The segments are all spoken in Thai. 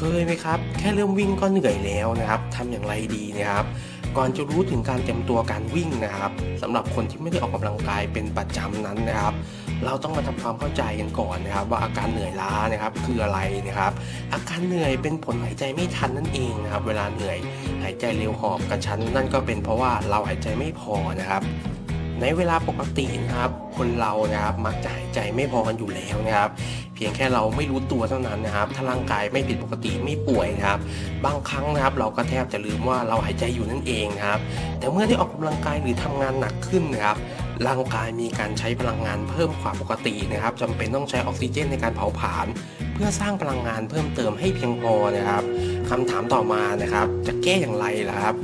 เคยไหมครับ แค่เริ่มวิ่งก็เหนื่อยแล้วนะครับทำอย่างไรดีนะครับ ก่อนจะรู้ถึงการเตรียมตัวการวิ่งนะครับสำหรับคนที่ไม่ได้ออกกำลังกายเป็นประจำนั้นนะครับ เราต้องมาทำความเข้าใจกันก่อนนะครับ ว่าอาการเหนื่อยล้านะครับคืออะไรนะครับ อาการเหนื่อยเป็นผลหายใจไม่ทันนั่นเองนะครับ เวลาเหนื่อยหายใจเร็วหอบกระชั้นนั่นก็เป็นเพราะว่าเราหายใจไม่พอนะครับในเวลาปกตินะครับ คนเรานะครับมักจะหายใจ ไม่พอกันอยู่แล้วนะครับ เพียงแค่เราไม่รู้ตัวเท่านั้นนะครับ ถ้าร่างกายไม่ผิดปกติไม่ป่วยครับ บางครั้งนะครับเราก็แทบจะลืมว่าเราหายใจอยู่นั่นเองครับ แต่เมื่อได้ออกกำลังกายหรือทำงานหนักขึ้นนะครับร่างกายมีการใช้พลังงานเพิ่มกว่าปกตินะครับจำเป็นต้องใช้ออกซิเจนในการเผาผลาญเพื่อสร้างพลังงานเพิ่มเติมให้เพียงพอนะครับคำถามต่อมานะครับ จะแก้อย่างไรล่ะครับ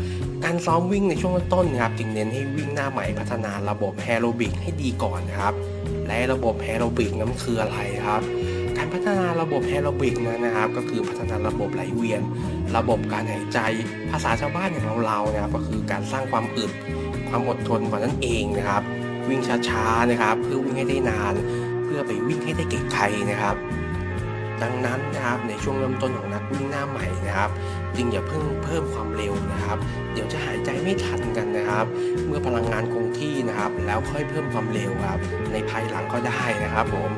การซ้อมวิ่งในช่วงต้นนะครับจึงเน้นให้วิ่งหน้าใหม่พัฒนาระบบแอโรบิกให้ดีก่อนนะครับ และระบบแอโรบิกนั้นคืออะไรครับ การพัฒนาระบบแอโรบิกนั้นนะครับ ก็คือพัฒนาระบบไหลเวียน ระบบการหายใจ ภาษาชาวบ้านอย่างเราๆนะครับก็คือการสร้างความอึดความอดทนกว่านั้นเองนะครับ วิ่งช้าๆนะครับ เพื่อวิ่งให้ได้นาน เพื่อไปวิ่งให้ได้ไกลๆนะครับ ดังนั้นนะครับในช่วงเริ่มต้นของนักวิ่งหน้าใหม่นะครับจึงอย่าเพิ่งเพิ่มความเร็วนะครับ เดี๋ยวจะหายใจไม่ทันกันนะครับ เมื่อพลังงานคงที่นะครับ แล้วค่อยเพิ่มความเร็วครับในภายหลังก็ได้นะครับผม